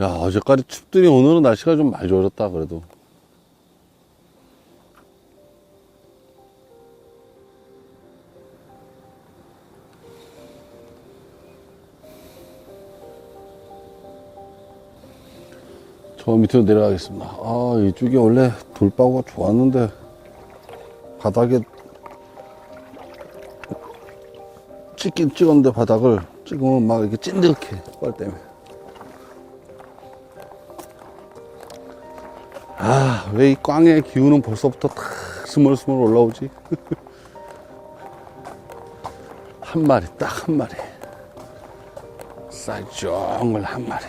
야, 어제까지 춥더니 오늘은 날씨가 좀 많이 좋아졌다, 그래도. 저 밑으로 내려가겠습니다. 아, 이쪽이 원래 돌바구가 좋았는데, 바닥에 찍긴 찍었는데 바닥을 찍으면 막 이렇게 찐득해, 뻘 때문에. 아, 왜 이 꽝의 기운은 벌써부터 탁 스멀스멀 올라오지? 한 마리, 딱 한 마리. 쌀종을 한 마리.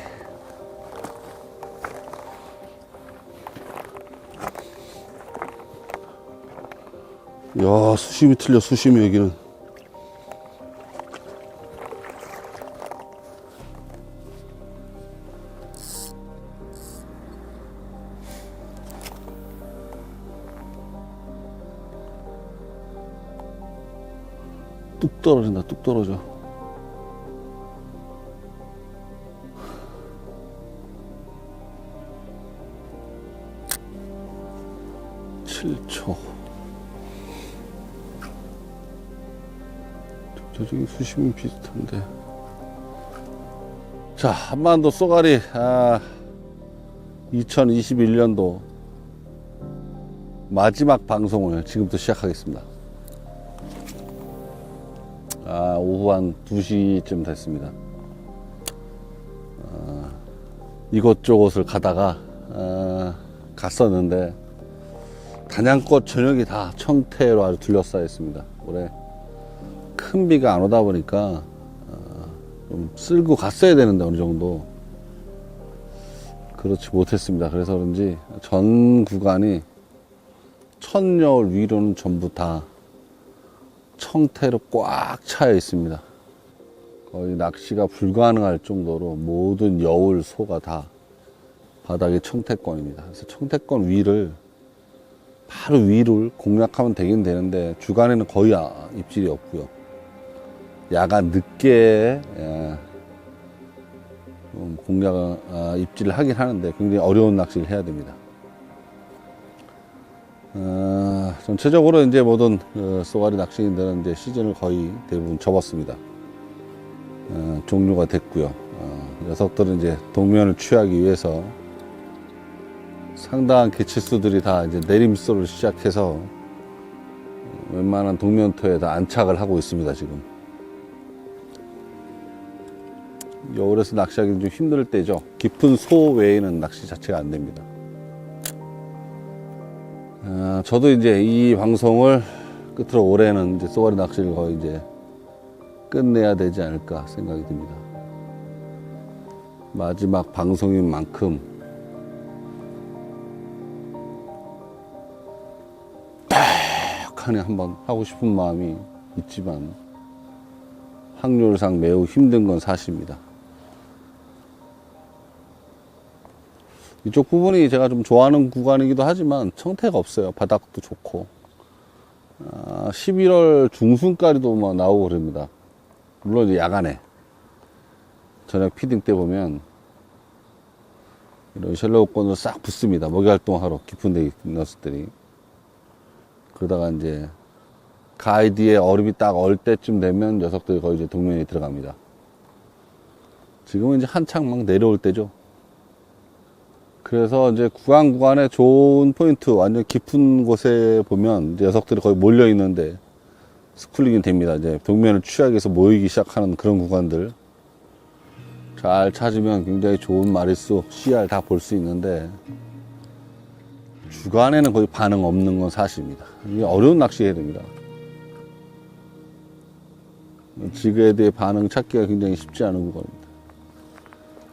야, 수심이 틀려, 수심이 여기는. 뚝 떨어진다, 뚝 떨어져. 칠초 저쪽이 수심이 비슷한데. 자, 한반도 쏘가리, 아, 2021년도 마지막 방송을 지금부터 시작하겠습니다. 오후 한 2시쯤 됐습니다. 아, 이곳저곳을 가다가, 아, 갔었는데, 단양꽃 전역이 다 청태로 아주 둘러싸여 있습니다. 올해 큰 비가 안 오다 보니까, 아, 좀 쓸고 갔어야 되는데, 어느 정도. 그렇지 못했습니다. 그래서 그런지 전 구간이 천여울 위로는 전부 다 청태로 꽉 차여 있습니다. 거의 낚시가 불가능할 정도로 모든 여울 소가 다 바닥에 청태권입니다. 그래서 청태권 위를 바로 위를 공략하면 되긴 되는데 주간에는 거의 아- 입질이 없고요. 야간 늦게 예, 좀 공략 아, 입질을 하긴 하는데 굉장히 어려운 낚시를 해야 됩니다. 어, 전체적으로 이제 모든 어, 쏘가리 낚시인들은 이제 시즌을 거의 대부분 접었습니다. 어, 종료가 됐고요. 어, 녀석들은 이제 동면을 취하기 위해서 상당한 개체수들이 다 이제 내림소를 시작해서 어, 웬만한 동면토에 다 안착을 하고 있습니다, 지금. 여울에서 낚시하기는 좀 힘들 때죠. 깊은 소 외에는 낚시 자체가 안 됩니다. 아, 저도 이제 이 방송을 끝으로 올해는 이제 쏘가리 낚시를 거의 이제 끝내야 되지 않을까 생각이 듭니다. 마지막 방송인 만큼 빡하니 한번 하고 싶은 마음이 있지만 확률상 매우 힘든 건 사실입니다. 이쪽 부분이 제가 좀 좋아하는 구간이기도 하지만 청태가 없어요. 바닥도 좋고. 아, 11월 중순까지도 뭐 나오고 그럽니다. 물론 야간에 저녁 피딩 때 보면 이런 셜로우권으로 싹 붙습니다. 먹이 활동하러 깊은 데 녀석들이. 그러다가 이제 가이 뒤에 얼음이 딱 얼 때쯤 되면 녀석들이 거의 이제 동면에 들어갑니다. 지금은 이제 한창 막 내려올 때죠. 그래서 이제 구간 구간에 좋은 포인트, 완전 깊은 곳에 보면 이제 녀석들이 거의 몰려 있는데 스쿨링이 됩니다. 이제 동면을 취하기 위해서 모이기 시작하는 그런 구간들 잘 찾으면 굉장히 좋은 마리수, CR 다 볼 수 있는데 주간에는 거의 반응 없는 건 사실입니다. 이게 어려운 낚시해야 됩니다. 지그에 대해 반응 찾기가 굉장히 쉽지 않은 구간입니다.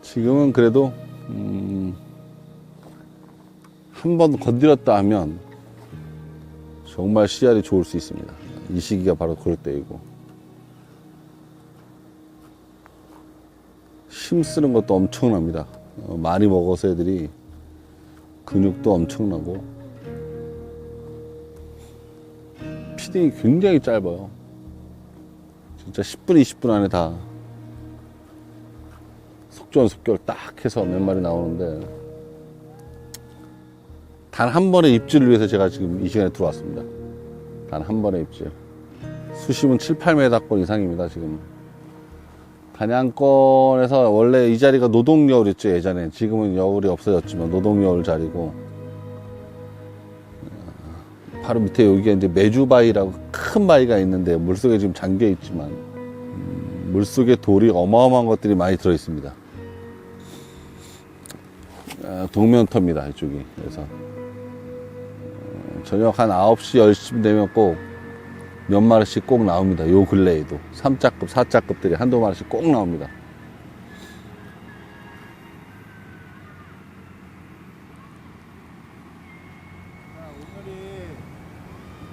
지금은 그래도 음, 한 번 건드렸다 하면 정말 CR이 좋을 수 있습니다. 이 시기가 바로 그럴 때이고 힘 쓰는 것도 엄청납니다. 어, 많이 먹어서 애들이 근육도 엄청나고 피딩이 굉장히 짧아요. 진짜 10분, 20분 안에 다 속전속결 딱 해서 몇 마리 나오는데 단 한 번의 입질을 위해서 제가 지금 이 시간에 들어왔습니다. 단 한 번의 입질. 수심은 7, 8m권 이상입니다, 지금. 단양권에서 원래 이 자리가 노동여울이었죠, 예전에. 지금은 여울이 없어졌지만 노동여울 자리고. 어, 바로 밑에 여기가 이제 메주바위라고 큰 바위가 있는데 물속에 지금 잠겨 있지만 음, 물속에 돌이 어마어마한 것들이 많이 들어 있습니다. 아, 동면터입니다, 이쪽이. 그래서 어, 저녁 한 9시, 10시 되면 꼭 몇 마리씩 꼭 나옵니다. 요 근래에도. 3자급, 4자급들이 한두 마리씩 꼭 나옵니다.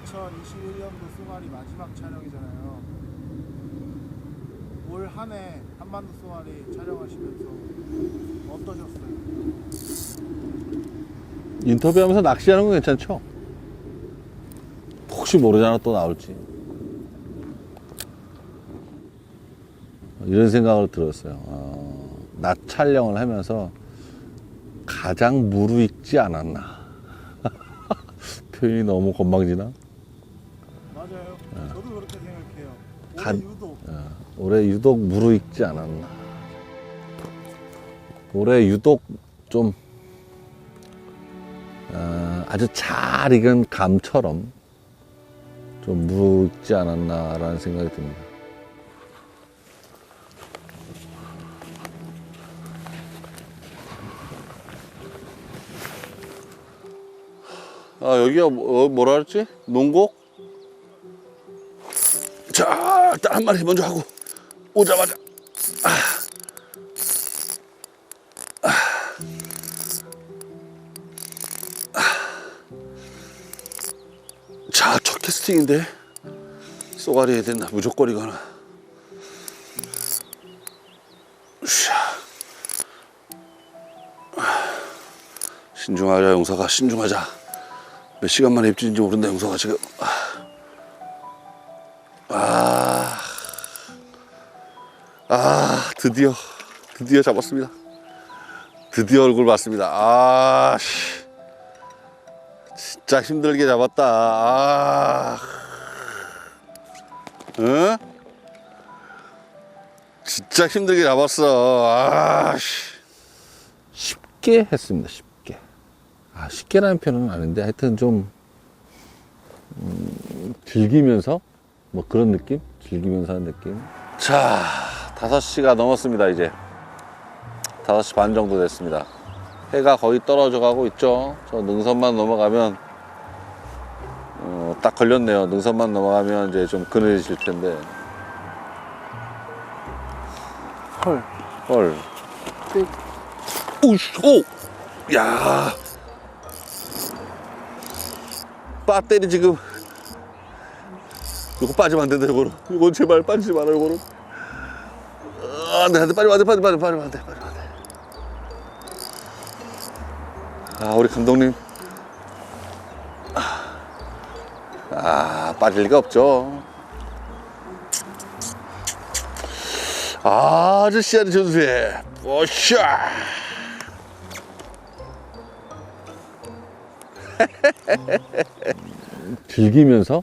자, 오늘이 2021년도 쏘가리 마지막 촬영이잖아요. 올 한 해 한반도 쏘가리 촬영하시면서 어떠셨어요? 인터뷰하면서 낚시하는 건 괜찮죠? 혹시 모르잖아, 또 나올지. 이런 생각을 들었어요. 어, 낮 촬영을 하면서 가장 무르익지 않았나. 표현이 너무 건방지나? 맞아요. 저도 그렇게 생각해요. 올해 간- 유독 어, 올해 유독 무르익지 않았나. 올해 유독 좀 어, 아주 잘 익은 감처럼 좀 무르익지 않았나라는 생각이 듭니다. 아 여기가 뭐, 뭐라 그랬지? 농곡? 자, 일단 한 마리 먼저 하고 오자마자 아. 아. 캐스팅인데 쏘가리 해야 된다. 무조건이거나. 신중하자, 용사가 신중하자. 몇 시간 만에 입질인지 모른다, 용사가 지금. 아, 아, 드디어, 드디어 잡았습니다. 드디어 얼굴 봤습니다. 아, 씨. 진짜 힘들게 잡았다. 아, 응? 진짜 힘들게 잡았어. 아, 씨. 쉽게 했습니다. 쉽게. 아, 쉽게라는 표현은 아닌데 하여튼 좀 음, 즐기면서 뭐 그런 느낌? 즐기면서 하는 느낌? 자, 5시가 넘었습니다, 이제. 5시 반 정도 됐습니다. 해가 거의 떨어져 가고 있죠. 저 능선만 넘어가면, 어, 딱 걸렸네요. 능선만 넘어가면 이제 좀 그늘질 텐데. 헐, 헐. 오씨, 오! 야 배터리 지금 이거 빠지면 안 된다 이거는 이건 제발 빠지지 마라 이거는 아, 안 돼 안 돼 빠지면 안 돼 빠지면 안 돼 빠지면 안 돼 빠지면 안 돼 아 우리 감독님. 아, 아 빠질 리가 없죠. 아, 아저씨한테 전수해 오샤 즐기면서?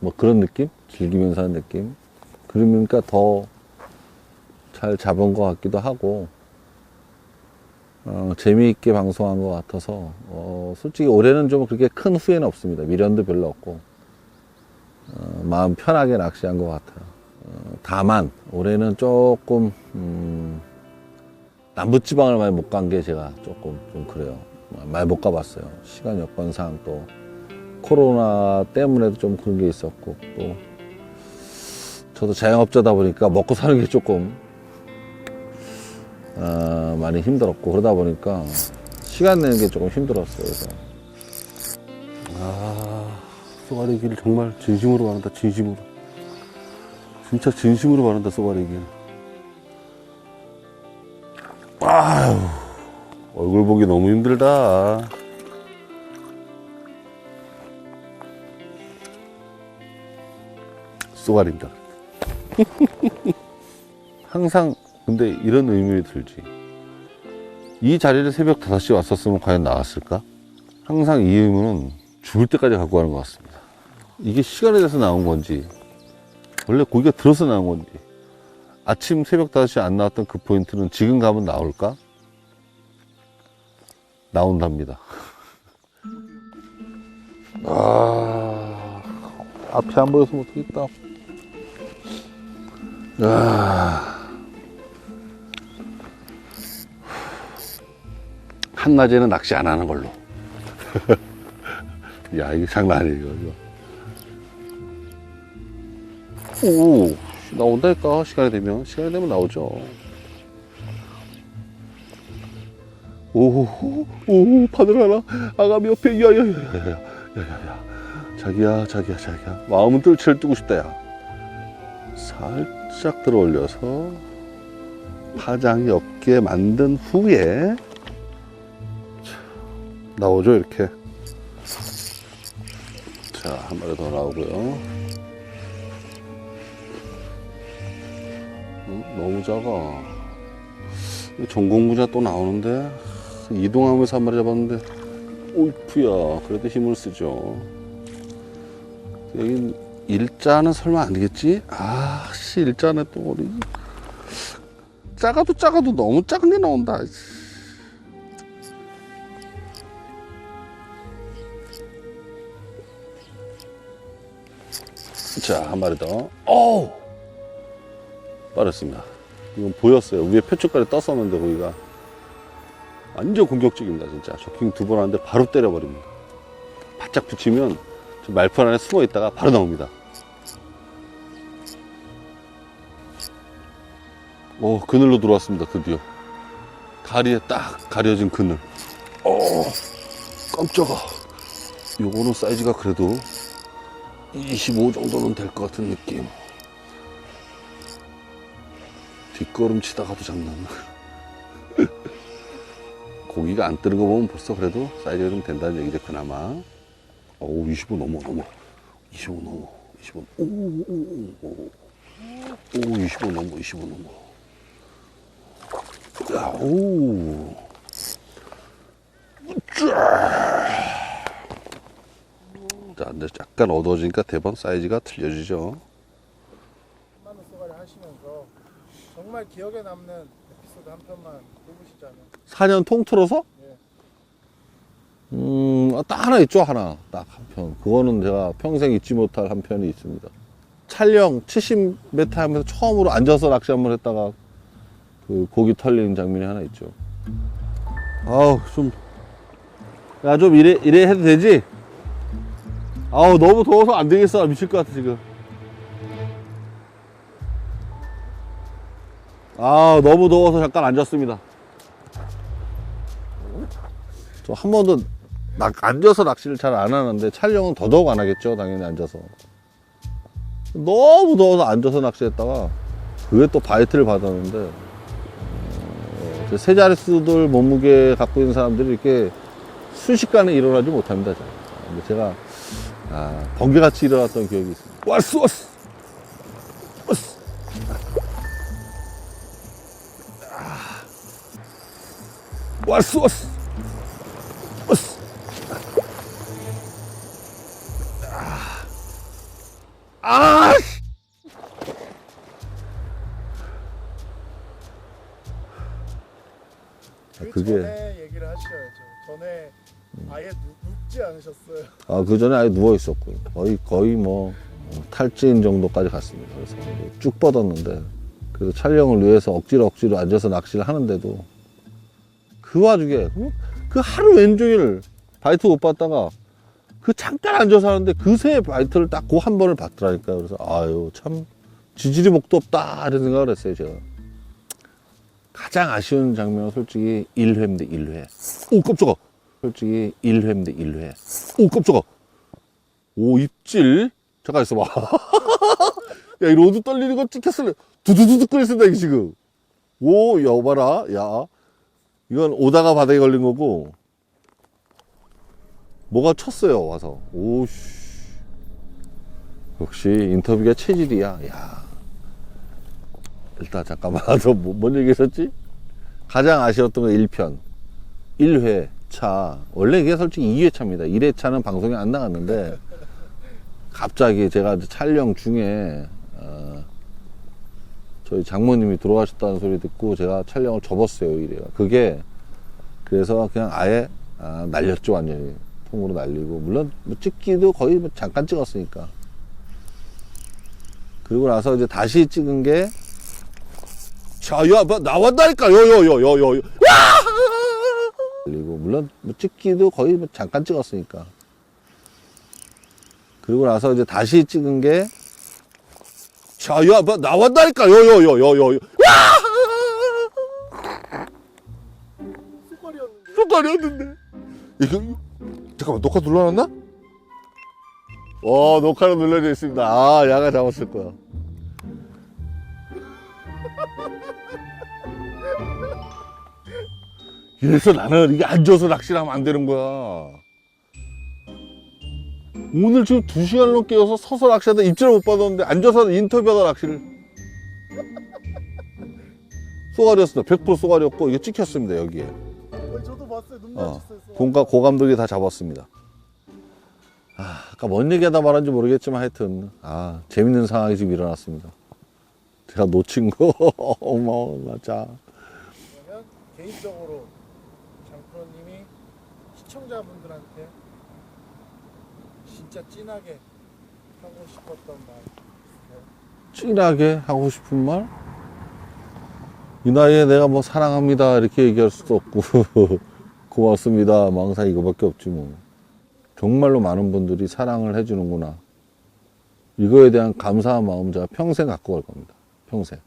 뭐 그런 느낌? 즐기면서 하는 느낌? 그러니까 더 잘 잡은 것 같기도 하고, 어, 재미있게 방송한 것 같아서, 어, 솔직히 올해는 좀 그렇게 큰 후회는 없습니다. 미련도 별로 없고, 어, 마음 편하게 낚시한 것 같아요. 어, 다만, 올해는 조금, 음, 남부지방을 많이 못 간 게 제가 조금 좀 그래요. 많이 못 가봤어요. 시간 여건상 또, 코로나 때문에도 좀 그런 게 있었고 또 저도 자영업자다 보니까 먹고 사는 게 조금 어, 많이 힘들었고 그러다 보니까 시간 내는 게 조금 힘들었어요. 그래서 아 쏘가리 길 정말 진심으로 바란다 진심으로 진짜 진심으로 바란다 쏘가리 길. 아유 얼굴 보기 너무 힘들다. 쏘가리입니다. 항상 근데 이런 의문이 들지. 이 자리를 새벽 5시에 왔었으면 과연 나왔을까? 항상 이 의문은 죽을 때까지 갖고 가는 것 같습니다. 이게 시간에 대해서 나온 건지, 원래 고기가 들어서 나온 건지, 아침 새벽 5시에 안 나왔던 그 포인트는 지금 가면 나올까? 나온답니다. 아, 앞이 안 보여서 못하겠다. 아. 한낮에는 낚시 안 하는 걸로. 야 이거 장난 아니에요 이거. 오 나온다니까 시간이 되면. 시간이 되면 나오죠. 오호 오 바늘 하나. 아가미 옆에 야야야야야야야. 자기야 자기야 자기야. 마음은 뜰채를 뜨고 싶다 야. 살짝 들어 올려서 파장이 없게 만든 후에 나오죠 이렇게 자 한 마리 더 나오고요 음, 너무 작아 이 전공부자 또 나오는데 이동하면서 한 마리 잡았는데 오이프야 그래도 힘을 쓰죠 여긴 일자는 설마 안 되겠지? 아, 씨, 일자는 또 우리. 작아도 작아도 너무 작은 게 나온다. 자, 한 마리 더. 어우! 빠졌습니다. 이건 보였어요. 위에 표축까지 떴었는데, 거기가. 완전 공격적입니다, 진짜. 저킹 두 번 하는데 바로 때려버립니다. 바짝 붙이면 저 말풀 안에 숨어 있다가 바로 나옵니다. 오, 그늘로 들어왔습니다, 드디어. 다리에 딱 가려진 그늘. 어, 깜짝아. 요거는 사이즈가 그래도 25 정도는 될 것 같은 느낌. 뒷걸음 치다가도 장난. 고기가 안 뜨는 거 보면 벌써 그래도 사이즈가 좀 된다는 얘기죠, 그나마. 오, 25 넘어, 넘어. 25 넘어. 25. 오, 오, 오, 오. 오, 25 넘어, 25 넘어. 야, 오. 자, 이제 약간 어두워지니까 대번 사이즈가 틀려지죠. 하시면서 정말 기억에 남는 에피소드 한 편만 꼽으시자면 4년 통틀어서? 예. 음, 아, 딱 하나 있죠, 하나. 딱 한 편. 그거는 제가 평생 잊지 못할 한 편이 있습니다. 촬영 70m 하면서 처음으로 앉아서 낚시 한 번 했다가 그 고기 털리는 장면이 하나 있죠. 아우, 좀. 야, 좀 이래, 이래 해도 되지? 아우, 너무 더워서 안 되겠어. 미칠 것 같아, 지금. 아, 너무 더워서 잠깐 앉았습니다. 저 한 번도 낙, 앉아서 낚시를 잘 안 하는데 촬영은 더더욱 안 하겠죠 당연히 앉아서 너무 더워서 앉아서 낚시했다가 그게 또 바이트를 받았는데 어, 저세 자릿수들 몸무게 갖고 있는 사람들이 이렇게 순식간에 일어나지 못합니다 제가 아, 번개같이 일어났던 기억이 있습니다 왔어 왔어 왔어 아. 왔어 왔어 왔어. 아, 씨. 아, 그 그게- 전에 얘기를 하셔야죠. 전에 아예 눕, 눕지 않으셨어요. 아, 그 전에 아예 누워 있었고 거의 거의 뭐 탈진 정도까지 갔습니다. 그래서 쭉 뻗었는데 그래서 촬영을 위해서 억지로 억지로 앉아서 낚시를 하는데도 그 와중에 그 하루 왼종일 바이트 못 봤다가 그 잠깐 앉아서 하는데 그새 바이트를 딱 그 한 번을 봤더라니까요. 그래서 아유 참 지질이 목도 없다 이런 생각을 했어요 제가. 가장 아쉬운 장면은 솔직히 1회인데 1회. 오 깜짝아. 솔직히 1회인데 1회. 오 깜짝아. 오 입질. 잠깐 있어봐. 야, 이 로드 떨리는 거 찍혔을래. 두두두둑 거리는다 이게 지금. 오, 여봐라. 야. 이건 오다가 바닥에 걸린 거고. 뭐가 쳤어요, 와서. 오씨. 역시 인터뷰가 체질이야. 야. 일단 잠깐만. 너뭔 얘기 했었지? 가장 아쉬웠던 건 1편. 1회 차. 원래 이게 솔직히 2회차입니다. 1회차는 방송에 안 나갔는데 갑자기 제가 촬영 중에 어, 저희 장모님이 돌아가셨다는 소리 듣고 제가 촬영을 접었어요 1회가 그게 그래서 그냥 아예 아, 날렸죠 완전히. 통으로 날리고. 물론 뭐 찍기도 거의 뭐 잠깐 찍었으니까. 그리고 나서 이제 다시 찍은 게 자, 야, 뭐 나왔다니까, 요, 요, 요, 요, 요, 요. 그리고 물론 뭐 찍기도 거의 뭐 잠깐 찍었으니까. 그리고 나서 이제 다시 찍은 게 자, 야, 뭐 나왔다니까, 요, 요, 요, 요, 요, 요. 쑥걸이었는데. 쏟아렸는데. 이거 잠깐만 녹화 눌러놨나? 어 녹화는 눌러져 있습니다. 아 야가 잡았을 거야. 이래서 나는 이게 앉아서 낚시를 하면 안 되는 거야. 오늘 지금 두 시간 넘게 여서 서서 낚시하다 입질을 못 받았는데 앉아서 인터뷰하다 낚시를. 쏘가리였습니다. 100% 쏘가리였고 이게 찍혔습니다 여기에. 어, 저도 봤어요. 눈 어, 마주쳤어요. 공가 고 감독이 다 잡았습니다. 아, 아까 뭔 얘기하다 말한지 모르겠지만 하여튼 아 재밌는 상황이 지금 일어났습니다. 제가 놓친 거 어머. 그러면 개인적으로 시청자분들한테 진짜 진하게 하고 싶었던 말. 있을까요? 진하게 하고 싶은 말? 이 나이에 내가 뭐 사랑합니다 이렇게 얘기할 수도 없고. 고맙습니다. 뭐 항상 이거밖에 없지 뭐. 정말로 많은 분들이 사랑을 해주는구나. 이거에 대한 감사한 마음 제가 평생 갖고 갈 겁니다. 평생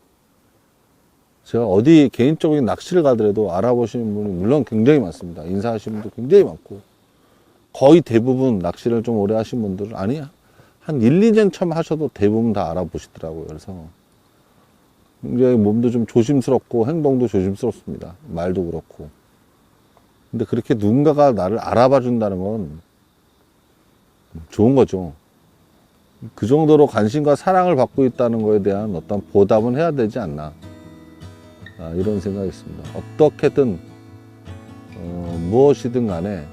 제가 어디 개인적인 낚시를 가더라도 알아보시는 분이 물론 굉장히 많습니다 인사하시는 분도 굉장히 많고 거의 대부분 낚시를 좀 오래 하신 분들은 아니야 한 1, 2년 처음 하셔도 대부분 다 알아보시더라고요. 그래서 굉장히 몸도 좀 조심스럽고 행동도 조심스럽습니다. 말도 그렇고. 근데 그렇게 누군가가 나를 알아봐 준다는 건 좋은 거죠. 그 정도로 관심과 사랑을 받고 있다는 거에 대한 어떤 보답은 해야 되지 않나. 아, 이런 생각이 있습니다. 어떻게든, 어, 무엇이든 간에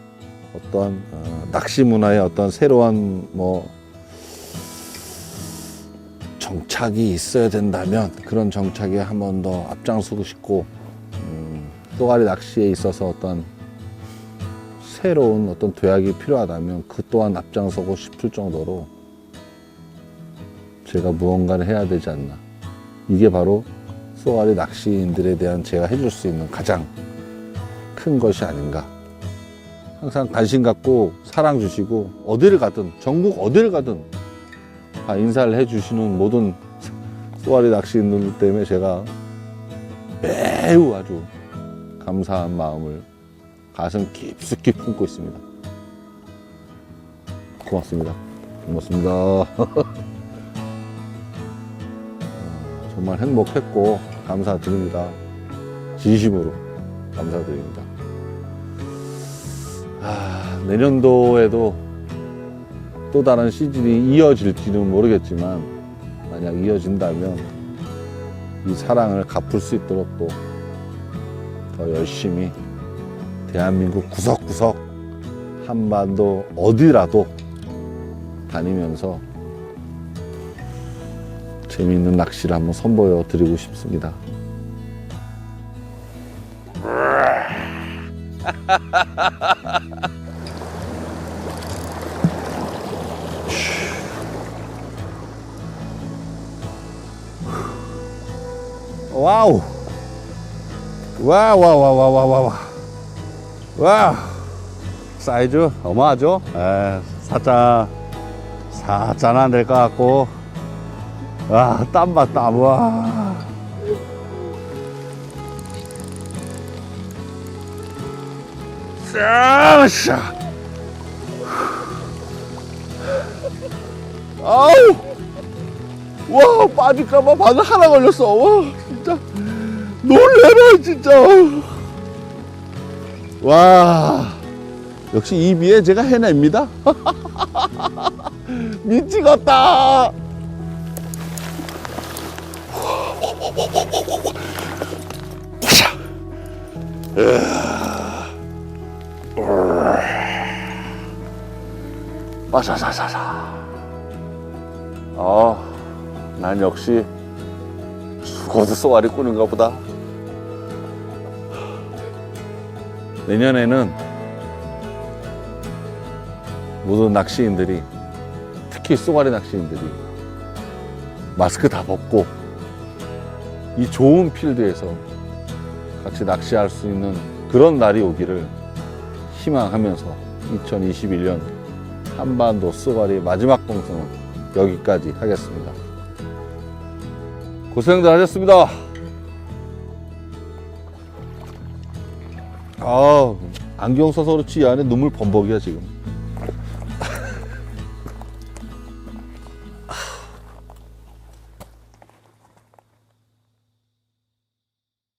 어떤 어, 낚시 문화의 어떤 새로운 뭐 정착이 있어야 된다면 그런 정착에 한 번 더 앞장서고 싶고 음, 또가리 낚시에 있어서 어떤 새로운 어떤 도약이 필요하다면 그 또한 앞장서고 싶을 정도로 제가 무언가를 해야 되지 않나 이게 바로 쏘가리 낚시인들에 대한 제가 해줄 수 있는 가장 큰 것이 아닌가 항상 관심 갖고 사랑 주시고 어디를 가든 전국 어디를 가든 다 인사를 해주시는 모든 쏘아리 낚시인들 때문에 제가 매우 아주 감사한 마음을 가슴 깊숙이 품고 있습니다. 고맙습니다. 고맙습니다. 어, 정말 행복했고 감사드립니다. 진심으로 감사드립니다. 아, 내년도에도 또 다른 시즌이 이어질지는 모르겠지만 만약 이어진다면 이 사랑을 갚을 수 있도록 또 더 열심히 대한민국 구석구석 한반도 어디라도 다니면서 재미있는 낚시를 한번 선보여 드리고 싶습니다. 와우. 와우. 와우. 사이즈 어마하죠? 에, 살짝, 살짝 안될것 같고. 와, 땀봐, 땀, 와. 샤샤. 아우! 와 빠질까봐 바늘 하나 걸렸어. 와 진짜. 놀래라 진짜. 와. 역시 이 비에 제가 해냅니다. 미치겠다 빠사사사사. 어, 난 역시 죽어도 쏘아리 꾸는가 보다. 내년에는 모든 낚시인들이 특히 쏘아리 낚시인들이 마스크 다 벗고 이 좋은 필드에서 같이 낚시할 수 있는 그런 날이 오기를 희망하면서 2021년 한반도 쏘가리 마지막 방송은 여기까지 하겠습니다. 고생들 하셨습니다. 아, 안경 써서 그렇지 이 안에 눈물 범벅이야 지금.